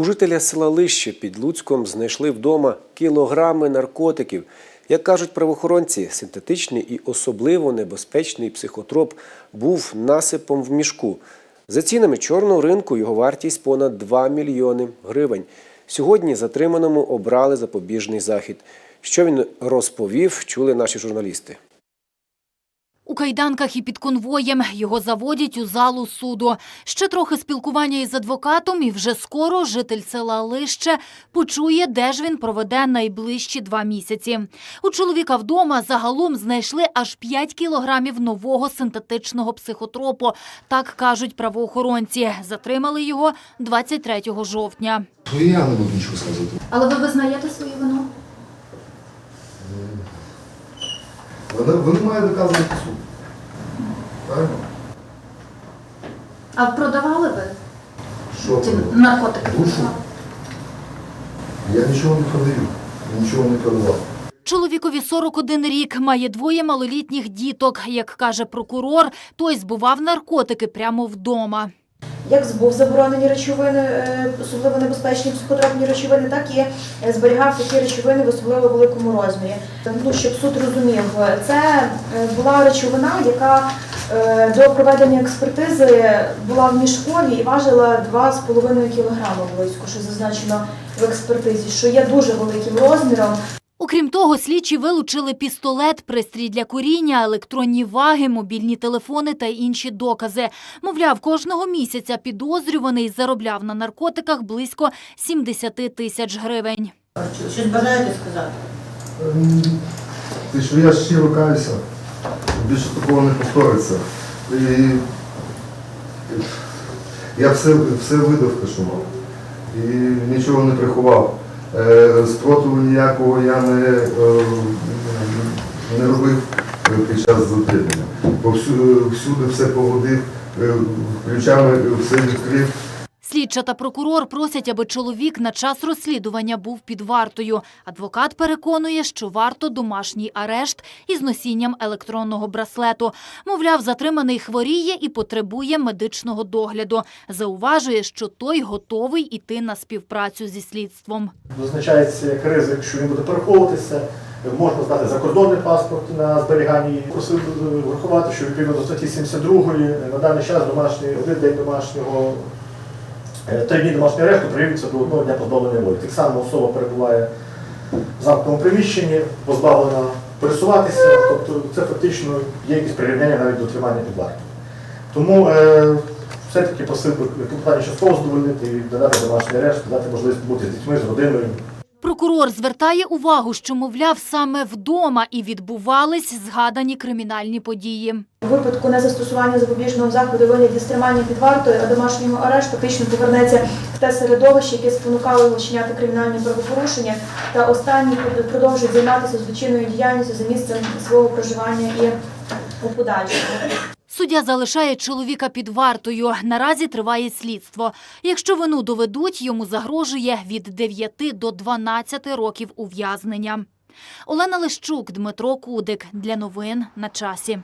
У жителя села Лище під Луцьком знайшли вдома кілограми наркотиків. Як кажуть правоохоронці, синтетичний і особливо небезпечний психотроп був насипом в мішку. За цінами чорного ринку його вартість понад 2 мільйони гривень. Сьогодні затриманому обрали запобіжний захід. Що він розповів, чули наші журналісти. Кайданках і під конвоєм його заводять у залу суду. Ще трохи спілкування із адвокатом, і вже скоро житель села Лище почує, де ж він проведе найближчі два місяці. У чоловіка вдома загалом знайшли аж 5 кілограмів нового синтетичного психотропу. Так кажуть правоохоронці. Затримали його 23 жовтня. Ну, я не буду нічого сказати. Але ви визнаєте свою вину? Вони, вони мають доказувати суд. Правильно? А продавали ви Що продавати? наркотики? Душу? Я нічого не продаю. Нічого не продавав. Чоловікові 41 рік, має двоє малолітніх діток. Як каже прокурор, той збував наркотики прямо вдома. Як збув заборонені речовини, е, особливо небезпечні психотропні речовини, так і е, зберігав такі речовини в особливо великому розмірі. Ну, щоб суд розумів, це е, була речовина, яка до проведення експертизи була в мішкові і важила 2,5 кг близько, що зазначено в експертизі, що є дуже великим розміром. Окрім того, слідчі вилучили пістолет, пристрій для куріння, електронні ваги, мобільні телефони та інші докази. Мовляв, кожного місяця підозрюваний заробляв на наркотиках близько 70 тисяч гривень. Щось бажаєте сказати? Ем, Ти що я щиро каюся. Більше такого не повториться. І я все, все видав кашував. І нічого не приховав. Е, Спротиву ніякого я не, е, не робив під час затримання. Всюди все погодив, е, ключами все відкрив. Слідча та прокурор просять, аби чоловік на час розслідування був під вартою. Адвокат переконує, що варто домашній арешт із носінням електронного браслету. Мовляв, затриманий хворіє і потребує медичного догляду. Зауважує, що той готовий іти на співпрацю зі слідством. Визначається як ризик, що він буде переховуватися. Можна здати закордонний паспорт на зберігання. Просив врахувати, що відповідно до статті 72 на даний час домашній один день домашнього е, три дні домашнього арешту приявиться до одного дня позбавлення волі. Так само особа перебуває в замкненому приміщенні, позбавлена пересуватися, тобто це фактично є якісь прирівняння навіть до тримання під вартою. Тому е, все-таки просив би клопотання частково задовольнити і додати домашній арешт, дати можливість бути з дітьми, з родиною. Прокурор звертає увагу, що, мовляв, саме вдома і відбувались згадані кримінальні події. У випадку незастосування запобіжного заходу вигляді стримання під вартою, а домашнього арешту фактично повернеться в те середовище, яке спонукало його вчиняти кримінальні правопорушення, та останній продовжує займатися злочинною діяльністю за місцем свого проживання і у подальшому. Суддя залишає чоловіка під вартою. Наразі триває слідство. Якщо вину доведуть, йому загрожує від 9 до 12 років ув'язнення. Олена Лищук, Дмитро Кудик. Для новин на часі.